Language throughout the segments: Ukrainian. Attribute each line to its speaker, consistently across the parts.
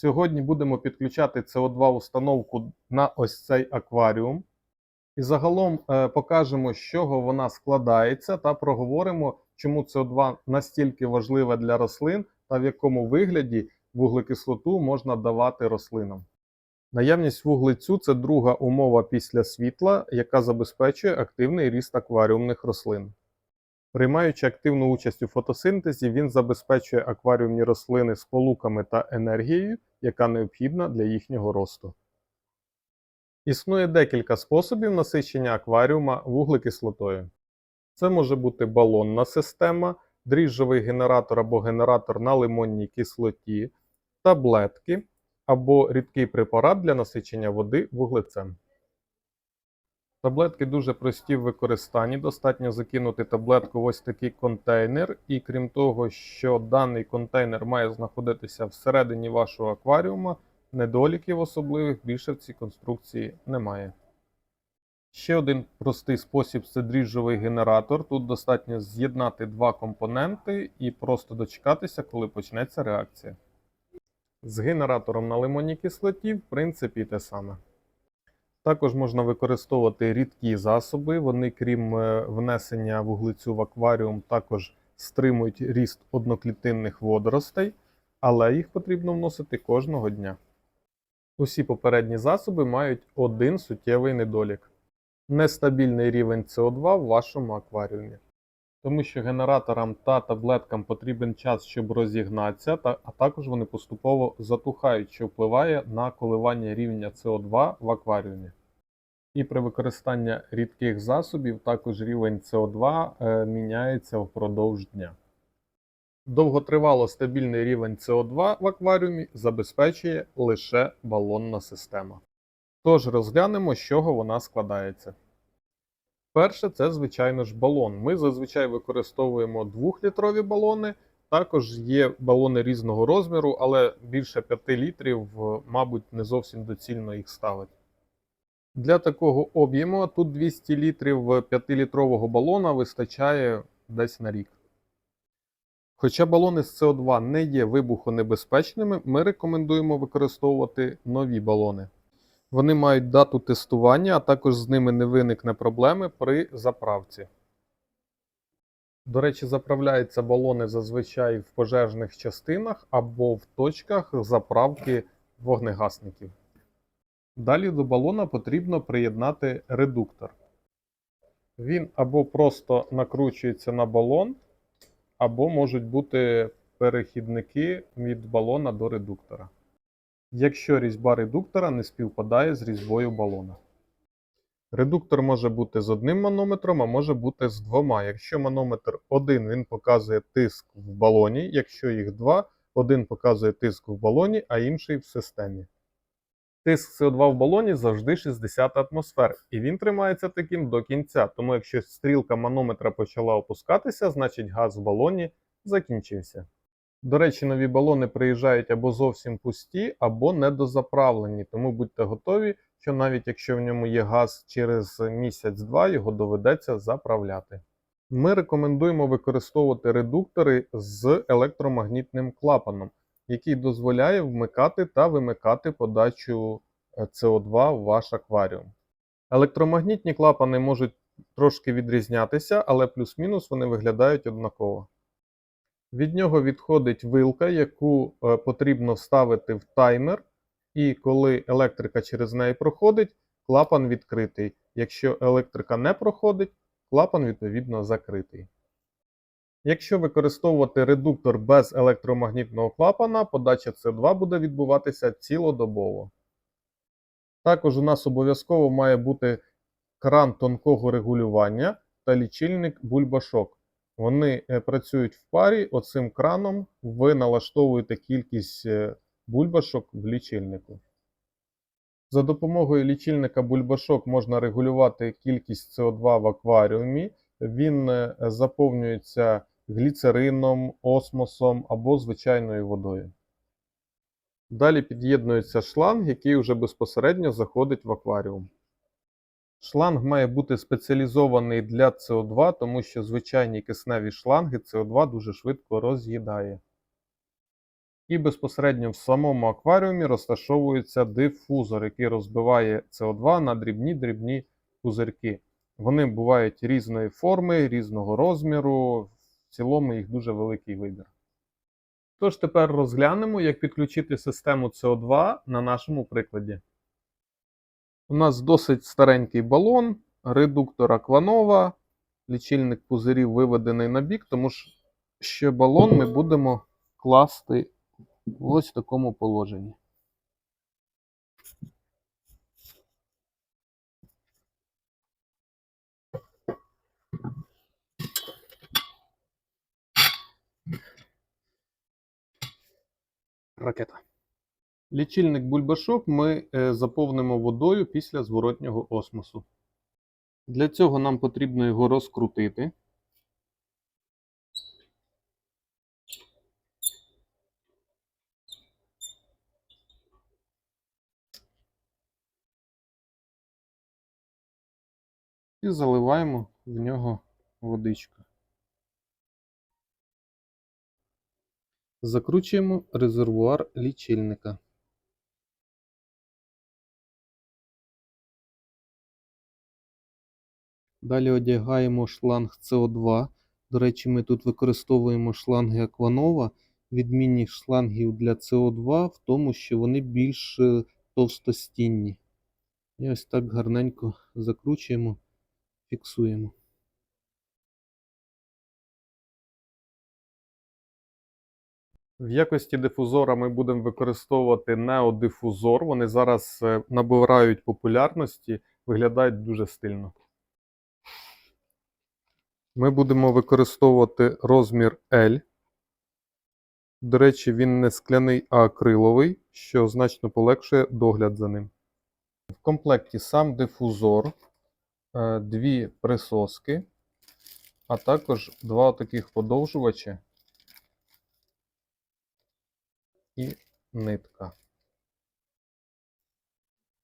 Speaker 1: Сьогодні будемо підключати CO2 установку на ось цей акваріум. І загалом е, покажемо, з чого вона складається, та проговоримо, чому CO2 настільки важливе для рослин та в якому вигляді вуглекислоту можна давати рослинам. Наявність вуглецю це друга умова після світла, яка забезпечує активний ріст акваріумних рослин. Приймаючи активну участь у фотосинтезі, він забезпечує акваріумні рослини сполуками та енергією, яка необхідна для їхнього росту. Існує декілька способів насичення акваріума вуглекислотою. Це може бути балонна система, дріжджовий генератор або генератор на лимонній кислоті, таблетки або рідкий препарат для насичення води вуглецем. Таблетки дуже прості в використанні. Достатньо закинути таблетку в ось такий контейнер, і крім того, що даний контейнер має знаходитися всередині вашого акваріума, недоліків особливих більше в цій конструкції немає. Ще один простий спосіб це дріжджовий генератор. Тут достатньо з'єднати два компоненти і просто дочекатися, коли почнеться реакція. З генератором на лимонній кислоті, в принципі, те саме. Також можна використовувати рідкі засоби. Вони, крім е, внесення вуглецю в акваріум, також стримують ріст одноклітинних водоростей, але їх потрібно вносити кожного дня. Усі попередні засоби мають один суттєвий недолік нестабільний рівень СО2 в вашому акваріумі. Тому що генераторам та таблеткам потрібен час, щоб розігнатися, та, а також вони поступово затухають, що впливає на коливання рівня СО2 в акваріумі. І при використанні рідких засобів також рівень СО2 е, міняється впродовж дня. Довготривало стабільний рівень СО2 в акваріумі забезпечує лише балонна система. Тож розглянемо, з чого вона складається. Перше, це, звичайно ж, балон. Ми зазвичай використовуємо 2-літрові балони. Також є балони різного розміру, але більше 5 літрів, мабуть, не зовсім доцільно їх ставити. Для такого об'єму тут 200 літрів 5-літрового балона вистачає десь на рік. Хоча балони з СО2 не є вибухонебезпечними, ми рекомендуємо використовувати нові балони. Вони мають дату тестування, а також з ними не виникне проблеми при заправці. До речі, заправляються балони зазвичай в пожежних частинах або в точках заправки вогнегасників. Далі до балона потрібно приєднати редуктор. Він або просто накручується на балон, або можуть бути перехідники від балона до редуктора якщо різьба редуктора не співпадає з різьбою балона. Редуктор може бути з одним манометром, а може бути з двома. Якщо манометр один він показує тиск в балоні, якщо їх два, один показує тиск в балоні, а інший в системі. Тиск СО2 в балоні завжди 60 атмосфер, і він тримається таким до кінця. Тому якщо стрілка манометра почала опускатися, значить газ в балоні закінчився. До речі, нові балони приїжджають або зовсім пусті, або недозаправлені, тому будьте готові, що навіть якщо в ньому є газ через місяць-два, його доведеться заправляти. Ми рекомендуємо використовувати редуктори з електромагнітним клапаном, який дозволяє вмикати та вимикати подачу СО2 в ваш акваріум. Електромагнітні клапани можуть трошки відрізнятися, але плюс-мінус вони виглядають однаково. Від нього відходить вилка, яку е, потрібно вставити в таймер, і коли електрика через неї проходить, клапан відкритий. Якщо електрика не проходить, клапан відповідно закритий. Якщо використовувати редуктор без електромагнітного клапана, подача С2 буде відбуватися цілодобово. Також у нас обов'язково має бути кран тонкого регулювання та лічильник бульбашок. Вони е, працюють в парі. Оцим краном ви налаштовуєте кількість е, бульбашок в лічильнику. За допомогою лічильника бульбашок можна регулювати кількість СО2 в акваріумі. Він е, заповнюється гліцерином, осмосом або звичайною водою. Далі під'єднується шланг, який вже безпосередньо заходить в акваріум. Шланг має бути спеціалізований для СО2, тому що звичайні кисневі шланги СО2 дуже швидко роз'їдає. І безпосередньо в самому акваріумі розташовується дифузор, який розбиває СО2 на дрібні дрібні пузирки. Вони бувають різної форми, різного розміру. В цілому їх дуже великий вибір. Тож тепер розглянемо, як підключити систему СО2 на нашому прикладі. У нас досить старенький балон, редуктор Акванова, лічильник пузирів виведений на бік, тому що балон ми будемо класти в ось такому положенні. Ракета. Лічильник бульбашок ми е, заповнимо водою після зворотнього осмосу. Для цього нам потрібно його розкрутити. І заливаємо в нього водичку. Закручуємо резервуар лічильника. Далі одягаємо шланг СО2. До речі, ми тут використовуємо шланги Акванова. Відмінність шлангів для СО2 в тому, що вони більш е, товстостінні. І ось так гарненько закручуємо, фіксуємо. В якості дифузора ми будемо використовувати неодифузор. Вони зараз е, набирають популярності, виглядають дуже стильно. Ми будемо використовувати розмір L. До речі, він не скляний, а акриловий, що значно полегшує догляд за ним. В комплекті сам дифузор, е, дві присоски, а також два таких подовжувачі і нитка.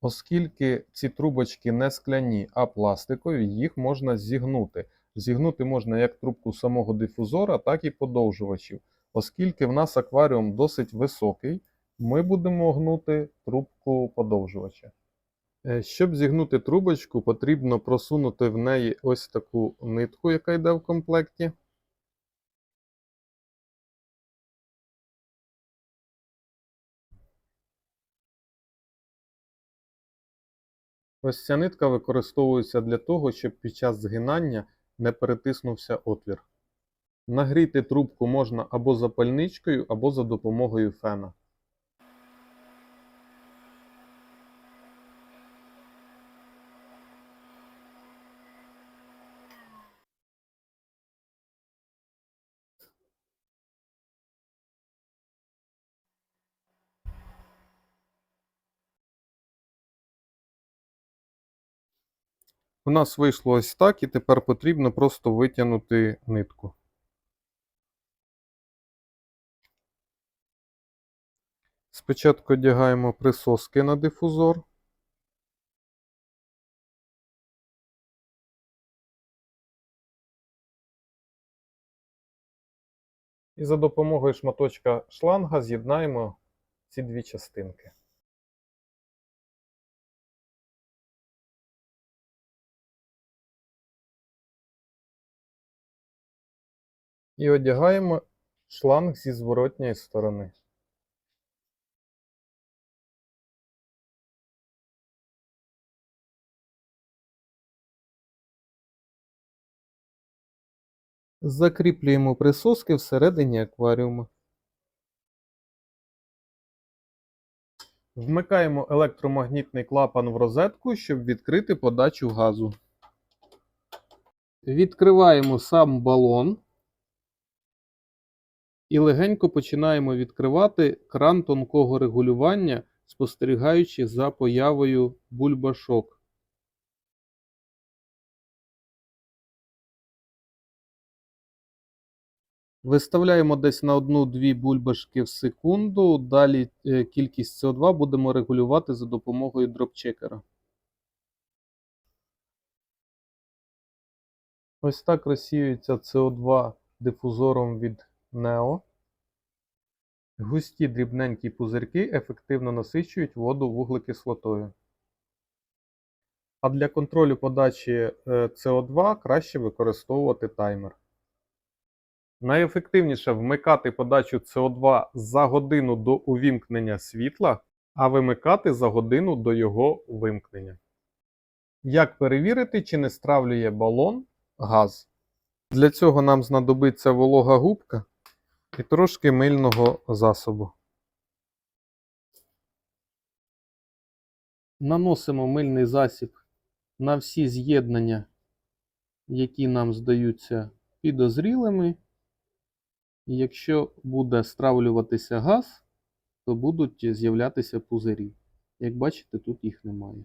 Speaker 1: Оскільки ці трубочки не скляні, а пластикові, їх можна зігнути. Зігнути можна як трубку самого дифузора, так і подовжувачів. Оскільки в нас акваріум досить високий, ми будемо гнути трубку подовжувача. Е, Щоб зігнути трубочку, потрібно просунути в неї ось таку нитку, яка йде в комплекті. Ось ця нитка використовується для того, щоб під час згинання не перетиснувся отвір. Нагріти трубку можна або запальничкою, або за допомогою фена. У нас вийшло ось так, і тепер потрібно просто витягнути нитку. Спочатку одягаємо присоски на дифузор. І за допомогою шматочка шланга з'єднаємо ці дві частинки. І одягаємо шланг зі зворотньої сторони. Закріплюємо присоски всередині акваріуму. Вмикаємо електромагнітний клапан в розетку, щоб відкрити подачу газу. Відкриваємо сам балон і легенько починаємо відкривати кран тонкого регулювання, спостерігаючи за появою бульбашок. Виставляємо десь на 1-2 бульбашки в секунду. Далі е, кількість СО2 будемо регулювати за допомогою дропчекера. Ось так розсіюється СО2 дифузором від NEO. Густі дрібненькі пузирки ефективно насичують воду вуглекислотою. А для контролю подачі е, СО2 краще використовувати таймер. Найефективніше вмикати подачу СО2 за годину до увімкнення світла, а вимикати за годину до його вимкнення. Як перевірити, чи не стравлює балон газ? Для цього нам знадобиться волога губка і трошки мильного засобу. Наносимо мильний засіб на всі з'єднання, які нам здаються підозрілими. І якщо буде стравлюватися газ, то будуть з'являтися пузирі. Як бачите, тут їх немає.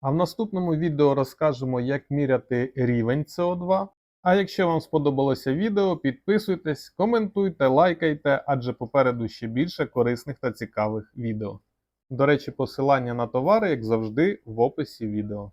Speaker 1: А в наступному відео розкажемо, як міряти рівень СО2. А якщо вам сподобалося відео, підписуйтесь, коментуйте, лайкайте, адже попереду ще більше корисних та цікавих відео. До речі, посилання на товари, як завжди, в описі відео.